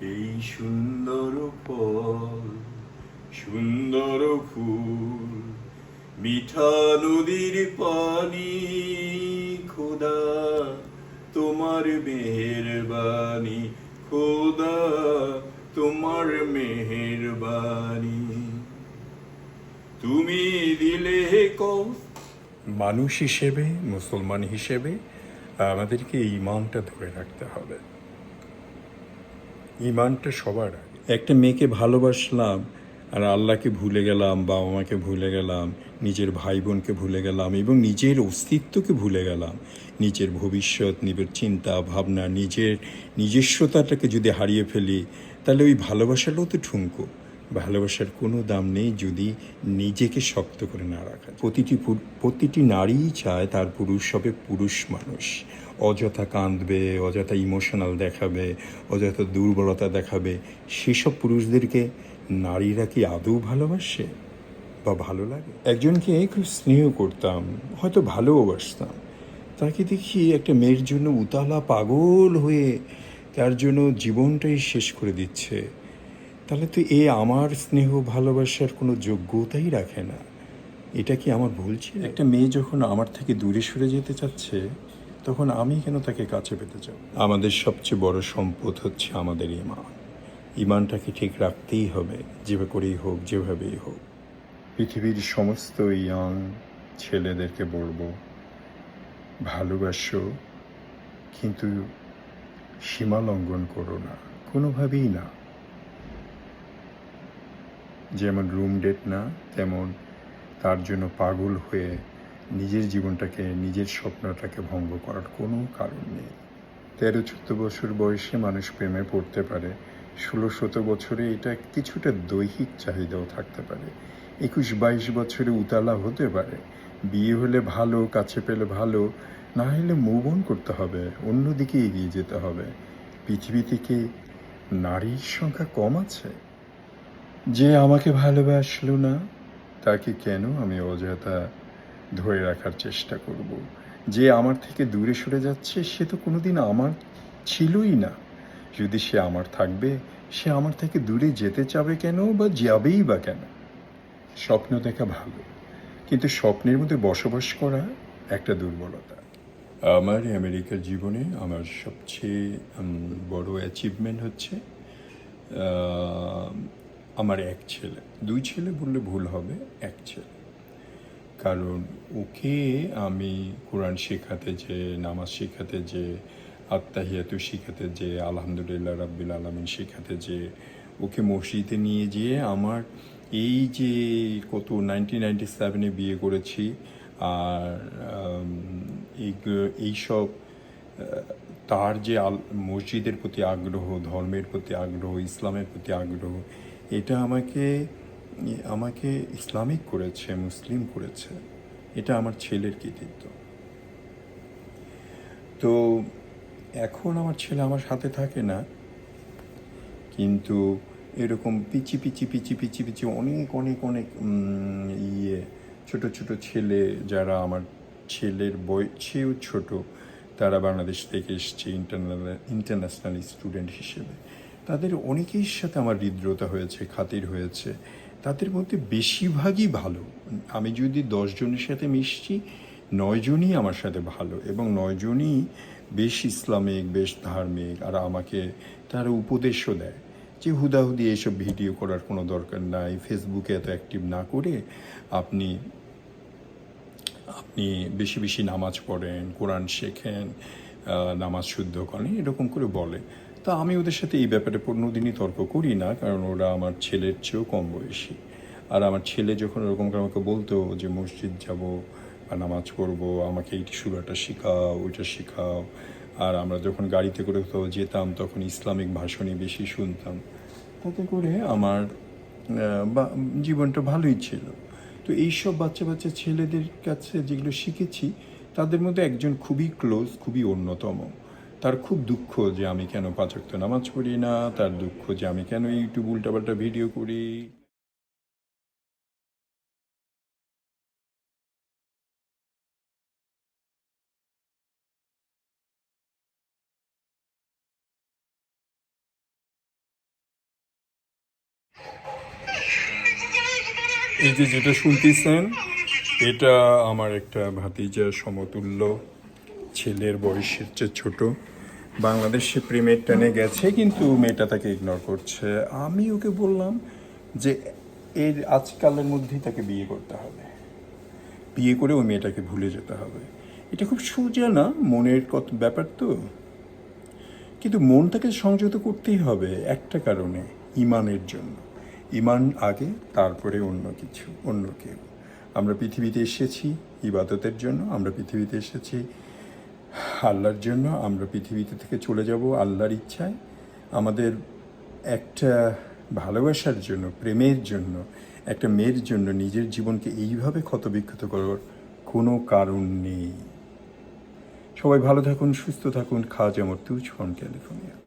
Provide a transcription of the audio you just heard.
এই সুন্দর ফল সুন্দর ফুল, মিঠা নদীর পানি, খোদা, তোমার মেহেরবানি, খোদা, তোমার মেহেরবানি। তুমি দিলে কম মানুষ হিসেবে, মুসলমান হিসেবে, আমাদেরকে ইমানটা ধরে রাখতে হবে। ইমানটা সবার আগে। একটা মেয়েকে ভালোবাসলাম আর আল্লাহকে ভুলে গেলাম বাবা মাকে ভুলে গেলাম, নিজের ভাই বোনকে ভুলে গেলাম এবং নিজের অস্তিত্বকে ভুলে গেলাম। নিজের ভবিষ্যৎ, নিজের চিন্তা, ভাবনা, নিজের নিজস্বতাটাকে যদি হারিয়ে ফেলি, তাহলে ওই ভালোবাসাটাও তো ঠুনকো। ভালোবাসার কোনো দাম নেই যদি নিজেকে শক্ত করে না রাখা প্রতিটি প্রতিটি নারীই চায় তার পুরুষ হবে পুরুষ মানুষ। অযথা কাঁদবে, অযথা ইমোশনাল দেখাবে, অযথা দুর্বলতা দেখাবে। সেসব পুরুষদেরকে নারীরা কি আদৌ ভালোবাসে বা ভালো লাগে? একজনকে খুব স্নেহ করতাম, হয়তো ভালোবাসতাম তাকে দেখি একটা মেয়ের জন্য উতালা পাগল হয়ে তার জন্য জীবনটাই শেষ করে দিচ্ছে। তাহলে তো এ আমার স্নেহ ভালোবাসার কোনো যোগ্যতাই রাখে না। এটা কি আমার ভুল ছিল? একটা মেয়ে যখন আমার থেকে দূরে সরে যেতে চাচ্ছে তখন আমি কেন তাকে কাছে পেতে চাই? আমাদের সবচেয়ে বড় সম্পদ হচ্ছে আমাদের ইমান। ইমানটাকে ঠিক রাখতেই হবে যেভাবে করেই হোক যেভাবেই হোক। পৃথিবীর সমস্ত ইয়াং ছেলেদেরকে বলব ভালোবাসো কিন্তু সীমা লঙ্ঘন করো না। কোনোভাবেই না। যেমন রুম ডেট না, তেমন তার জন্য পাগল হয়ে নিজের জীবনটাকে, নিজের স্বপ্নটাকে ভঙ্গ করার কোনো কারণ নেই। তেরো চোদ্দ বছর বয়সে মানুষ প্রেমে পড়তে পারে। ষোলো শত বছরে এটা কিছুটা দৈহিক চাহিদাও থাকতে পারে। একুশ বাইশ বছরে উতালা হতে পারে। বিয়ে হলে ভালো, কাছে পেলে ভালো, না হলে মুভ অন করতে হবে, অন্যদিকে এগিয়ে যেতে হবে। পৃথিবী থেকে নারীর সংখ্যা কম আছে। যে আমাকে ভালোবাসলো না, তাকে কেন আমি অযথা ধরে রাখার চেষ্টা করব? যে আমার থেকে দূরে সরে যাচ্ছে, সে তো কোনোদিন আমার ছিলই না। যদি সে আমার থাকবে, সে আমার থেকে দূরে যেতে চাবে কেন বা যাবেই বা কেন? স্বপ্ন দেখা ভালো, কিন্তু স্বপ্নের মধ্যে বসবাস করা একটা দুর্বলতা। আমার আমেরিকার জীবনে আমার সবচেয়ে বড় অ্যাচিভমেন্ট হচ্ছে আমার এক ছেলে। দুই ছেলে বললে ভুল হবে, এক ছেলে। কারণ ওকে আমি কোরআন শেখাতে যে, নামাজ শেখাতে যে, আত্মাহিয়াতু শেখাতে যে, আলহামদুলিল্লাহ রাব্বিল আলমিন শেখাতে যে, ওকে মসজিদে নিয়ে যেয়ে আমার এই যে কত নাইনটিন নাইনটি সেভেনে বিয়ে করেছি, আর এই- এইসব তার যে মসজিদের প্রতি আগ্রহ, ধর্মের প্রতি আগ্রহ, ইসলামের প্রতি আগ্রহ এটা আমাকে আমাকে ইসলামিক করেছে, মুসলিম করেছে। এটা আমার ছেলের কৃতিত্ব। তো এখন আমার ছেলে আমার সাথে থাকে না, কিন্তু এরকম পিচি পিচি পিচি পিচি পিচি অনেক অনেক অনেক ইয়ে ছোট ছোট ছেলে যারা আমার ছেলের বয়সেও ছোট, তারা বাংলাদেশ থেকে এসছে ইন্টারনাল ইন্টারন্যাশনাল স্টুডেন্ট হিসেবে। তাদের অনেকের সাথে আমার হৃদ্রতা হয়েছে, খাতির হয়েছে। তাদের মধ্যে বেশিরভাগই ভালো। আমি যদি দশজনের সাথে মিশছি নয়জনই আমার সাথে ভালো এবং নয়জনই বেশ ইসলামিক, বেশ ধার্মিক আর আমাকে তারা উপদেশও দেয় যে হুদাহুদি এসব ভিডিও করার কোনো দরকার নাই, ফেসবুকে এত অ্যাক্টিভ না করে আপনি আপনি বেশি বেশি নামাজ পড়েন, কোরআন শেখেন নামাজ শুদ্ধ করেন, এরকম করে বলে। তা আমি ওদের সাথে এই ব্যাপারে কোনোদিনই তর্ক করি না, কারণ ওরা আমার ছেলের চেয়েও কম বয়সী। আর আমার ছেলে যখন ওরকম করে আমাকে বলতো যে, মসজিদ যাব, বা নামাজ পড়ব, আমাকে এই সুরাটা শেখাও, ওইটা শেখাও। আর আমরা যখন গাড়িতে করে কোথাও যেতাম, তখন ইসলামিক ভাষণই বেশি শুনতাম। তাতে করে আমার বা, জীবনটা ভালোই ছিল। তো এইসব বাচ্চা বাচ্চা ছেলেদের কাছে যেগুলো শিখেছি, তাদের মধ্যে একজন খুবই ক্লোজ, খুবই অন্যতম। তার খুব দুঃখ যে আমি কেন পাচক নামাজ পড়ি না, তার দুঃখ যে আমি কেন ইউটিউব উল্টাপাল্টা ভিডিও করি। এই যে যেটা শুনতেছেন, এটা আমার একটা ভাতিজা সমতুল্য, ছেলের বয়সের চেয়ে ছোট। বাংলাদেশে প্রেমের টানে গেছে, কিন্তু মেয়েটা তাকে ইগনোর করছে। আমি ওকে বললাম যে, এর আজকালের মধ্যেই তাকে বিয়ে করতে হবে। বিয়ে করে ওই মেয়েটাকে ভুলে যেতে হবে। এটা খুব সোজা না? মনের কত ব্যাপার তো? কিন্তু মনটাকে সংযত করতেই হবে একটা কারণে, ইমানের জন্য। ইমান আগে, তারপরে অন্য কিছু, অন্য কেউ। আমরা পৃথিবীতে এসেছি ইবাদতের জন্য, আমরা পৃথিবীতে এসেছি আল্লাহর জন্য আমরা পৃথিবীতে থেকে চলে যাব আল্লাহর ইচ্ছায়। আমাদের একটা ভালোবাসার জন্য, প্রেমের জন্য, একটা মেয়ের জন্য নিজের জীবনকে এইভাবে ক্ষতবিক্ষত করার কোনো কারণ নেই। সবাই ভালো থাকুন, সুস্থ থাকুন। যেমন তুজ ফোন ক্যালিফোর্নিয়া।